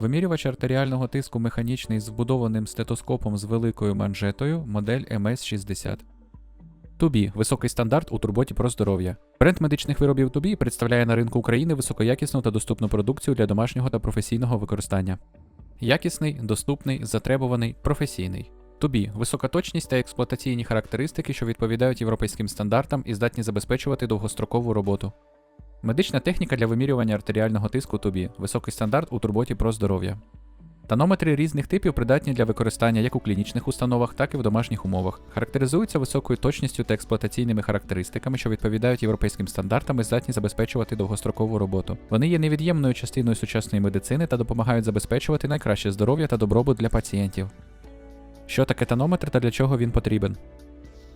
Вимірювач артеріального тиску механічний з вбудованим стетоскопом з великою манжетою, модель MS60. Тубі високий стандарт у турботі про здоров'я. Бренд медичних виробів Тубі представляє на ринку України високоякісну та доступну продукцію для домашнього та професійного використання. Якісний, доступний, затребуваний, професійний. Тубі висока точність та експлуатаційні характеристики, що відповідають європейським стандартам і здатні забезпечувати довгострокову роботу. Медична техніка для вимірювання артеріального тиску Тубі високий стандарт у турботі про здоров'я. Танометри різних типів придатні для використання як у клінічних установах, так і в домашніх умовах. Характеризуються високою точністю та експлуатаційними характеристиками, що відповідають європейським стандартам і здатні забезпечувати довгострокову роботу. Вони є невід'ємною частиною сучасної медицини та допомагають забезпечувати найкраще здоров'я та добробут для пацієнтів. Що таке танометр та для чого він потрібен?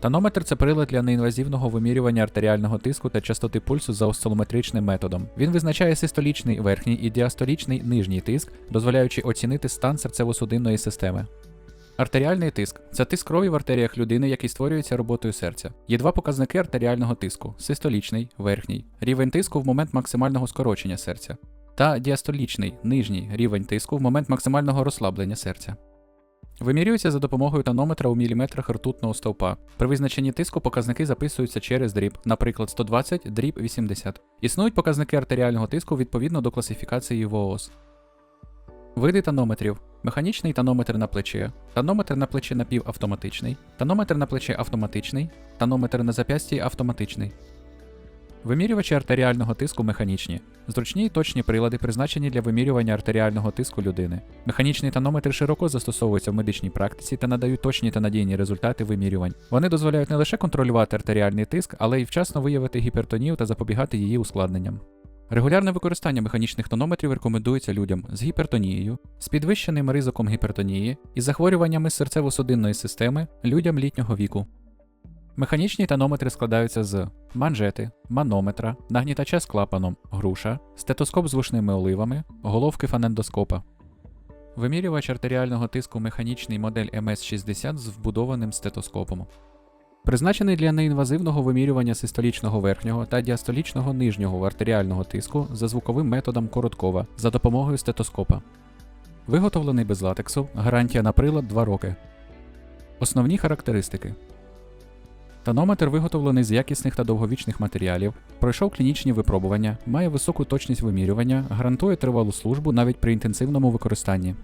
Танометр це прилад для неінвазивного вимірювання артеріального тиску та частоти пульсу за осцилометричним методом. Він визначає систолічний верхній і діастолічний нижній тиск, дозволяючи оцінити стан серцево-судинної системи. Артеріальний тиск це тиск крові в артеріях людини, який створюється роботою серця. Є два показники артеріального тиску: систолічний, верхній, рівень тиску в момент максимального скорочення серця, та діастолічний, нижній рівень тиску в момент максимального розслаблення серця. Вимірюється за допомогою тонометра у міліметрах ртутного стовпа. При визначенні тиску показники записуються через дріб, наприклад, 120 дріб 80. Існують показники артеріального тиску відповідно до класифікації ВООЗ. Види тонометрів: механічний тонометр на плече, тонометр на плече напівавтоматичний, тонометр на плече автоматичний, тонометр на зап'ясті автоматичний. Вимірювачі артеріального тиску механічні. Зручні і точні прилади, призначені для вимірювання артеріального тиску людини. Механічні тонометри широко застосовуються в медичній практиці та надають точні та надійні результати вимірювань. Вони дозволяють не лише контролювати артеріальний тиск, але й вчасно виявити гіпертонію та запобігати її ускладненням. Регулярне використання механічних тонометрів рекомендується людям з гіпертонією, з підвищеним ризиком гіпертонії і захворюваннями серцево-судинної системи, людям літнього віку. Механічні тонометри складаються з манжети, манометра, нагнітача з клапаном, груша, стетоскоп з вушними оливами, головки фонендоскопа. Вимірювач артеріального тиску механічний модель MS60 з вбудованим стетоскопом. Призначений для неінвазивного вимірювання систолічного верхнього та діастолічного нижнього артеріального тиску за звуковим методом Короткова за допомогою стетоскопа. Виготовлений без латексу, гарантія на прилад 2 роки. Основні характеристики. Тонометр виготовлений з якісних та довговічних матеріалів, пройшов клінічні випробування, має високу точність вимірювання, гарантує тривалу службу навіть при інтенсивному використанні.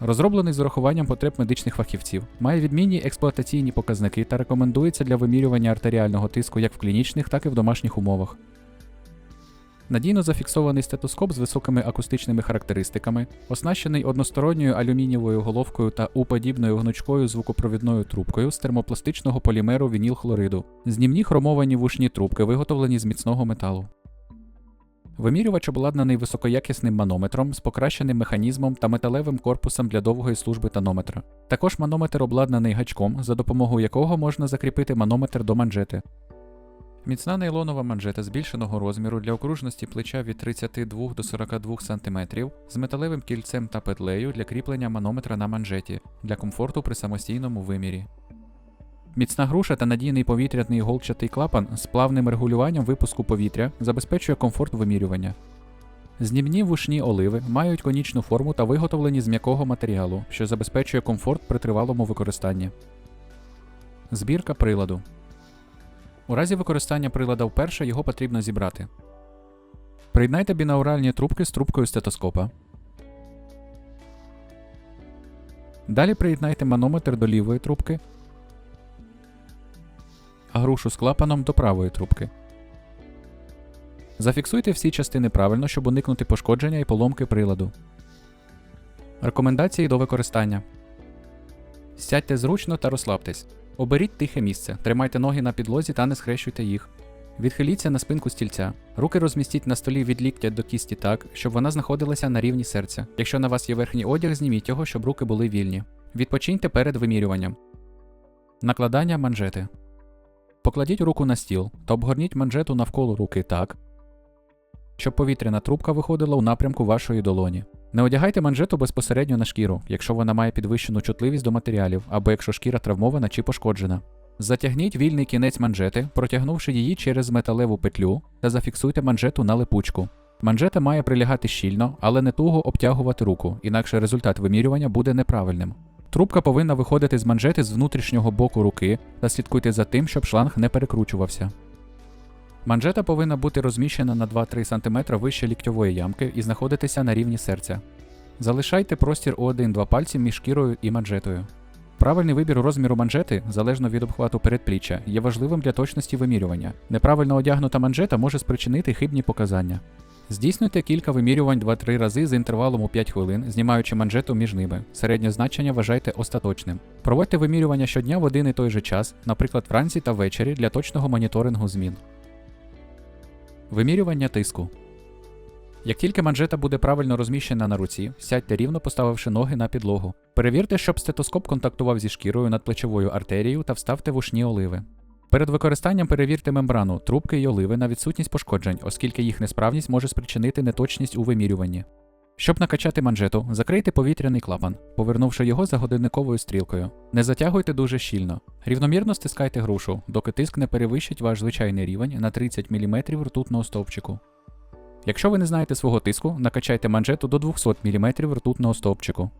Розроблений з урахуванням потреб медичних фахівців, має відмінні експлуатаційні показники та рекомендується для вимірювання артеріального тиску як в клінічних, так і в домашніх умовах. Надійно зафіксований стетоскоп з високими акустичними характеристиками, оснащений односторонньою алюмінієвою головкою та У-подібною гнучкою звукопровідною трубкою з термопластичного полімеру вінілхлориду. Знімні хромовані вушні трубки виготовлені з міцного металу. Вимірювач обладнаний високоякісним манометром з покращеним механізмом та металевим корпусом для довгої служби танометра. Також манометр обладнаний гачком, за допомогою якого можна закріпити манометр до манжети. Міцна нейлонова манжета збільшеного розміру для окружності плеча від 32 до 42 см з металевим кільцем та петлею для кріплення манометра на манжеті для комфорту при самостійному вимірі. Міцна груша та надійний повітряний голчатий клапан з плавним регулюванням випуску повітря забезпечує комфорт вимірювання. Знімні вушні оливи мають конічну форму та виготовлені з м'якого матеріалу, що забезпечує комфорт при тривалому використанні. Збірка приладу. У разі використання прилада вперше його потрібно зібрати. Приєднайте бінауральні трубки з трубкою стетоскопа. Далі приєднайте манометр до лівої трубки, а грушу з клапаном до правої трубки. Зафіксуйте всі частини правильно, щоб уникнути пошкодження і поломки приладу. Рекомендації до використання. Сядьте зручно та розслабтесь. Оберіть тихе місце, тримайте ноги на підлозі та не схрещуйте їх. Відхиліться на спинку стільця. Руки розмістіть на столі від ліктя до кісті так, щоб вона знаходилася на рівні серця. Якщо на вас є верхній одяг, зніміть його, щоб руки були вільні. Відпочиньте перед вимірюванням. Накладання манжети. Покладіть руку на стіл та обгорніть манжету навколо руки так, щоб повітряна трубка виходила у напрямку вашої долоні. Не одягайте манжету безпосередньо на шкіру, якщо вона має підвищену чутливість до матеріалів або якщо шкіра травмована чи пошкоджена. Затягніть вільний кінець манжети, протягнувши її через металеву петлю та зафіксуйте манжету на липучку. Манжета має прилягати щільно, але не туго обтягувати руку, інакше результат вимірювання буде неправильним. Трубка повинна виходити з манжети з внутрішнього боку руки та слідкуйте за тим, щоб шланг не перекручувався. Манжета повинна бути розміщена на 2-3 см вище ліктьової ямки і знаходитися на рівні серця. Залишайте простір у 1-2 пальці між шкірою і манжетою. Правильний вибір розміру манжети, залежно від обхвату передпліччя, є важливим для точності вимірювання. Неправильно одягнута манжета може спричинити хибні показання. Здійснюйте кілька вимірювань 2-3 рази з інтервалом у 5 хвилин, знімаючи манжету між ними. Середнє значення вважайте остаточним. Проводьте вимірювання щодня в один і той же час, наприклад, вранці та ввечері для точного моніторингу змін. Вимірювання тиску. Як тільки манжета буде правильно розміщена на руці, сядьте рівно поставивши ноги на підлогу. Перевірте, щоб стетоскоп контактував зі шкірою над плечовою артерією та вставте вушні оливи. Перед використанням перевірте мембрану, трубки й оливи на відсутність пошкоджень, оскільки їх несправність може спричинити неточність у вимірюванні. Щоб накачати манжету, закрийте повітряний клапан, повернувши його за годинниковою стрілкою. Не затягуйте дуже щільно. Рівномірно стискайте грушу, доки тиск не перевищить ваш звичайний рівень на 30 мм ртутного стовпчику. Якщо ви не знаєте свого тиску, накачайте манжету до 200 мм ртутного стовпчику.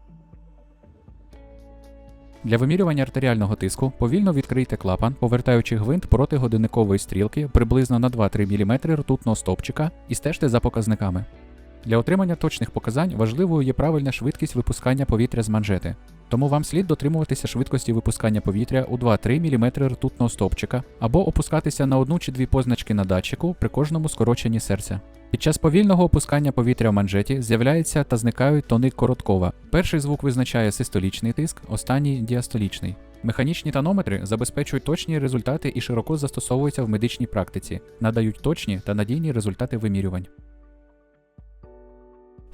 Для вимірювання артеріального тиску повільно відкрийте клапан, повертаючи гвинт проти годинникової стрілки приблизно на 2-3 мм ртутного стовпчика і стежте за показниками. Для отримання точних показань важливою є правильна швидкість випускання повітря з манжети, тому вам слід дотримуватися швидкості випускання повітря у 2-3 мм ртутного стовпчика або опускатися на одну чи дві позначки на датчику при кожному скороченні серця. Під час повільного опускання повітря в манжеті з'являються та зникають тони короткова. Перший звук визначає систолічний тиск, останній діастолічний. Механічні тонометри забезпечують точні результати і широко застосовуються в медичній практиці, надають точні та надійні результати вимірювань.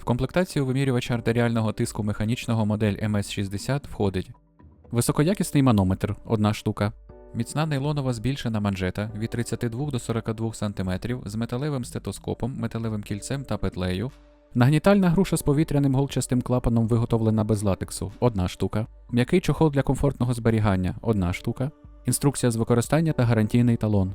В комплектацію вимірювача артеріального тиску механічного модель MS60 входить високоякісний манометр 1 штука, міцна нейлонова збільшена манжета від 32 до 42 см з металевим стетоскопом, металевим кільцем та петлею, нагнітальна груша з повітряним голчастим клапаном виготовлена без латексу 1 штука, м'який чохол для комфортного зберігання 1 штука, інструкція з використання та гарантійний талон.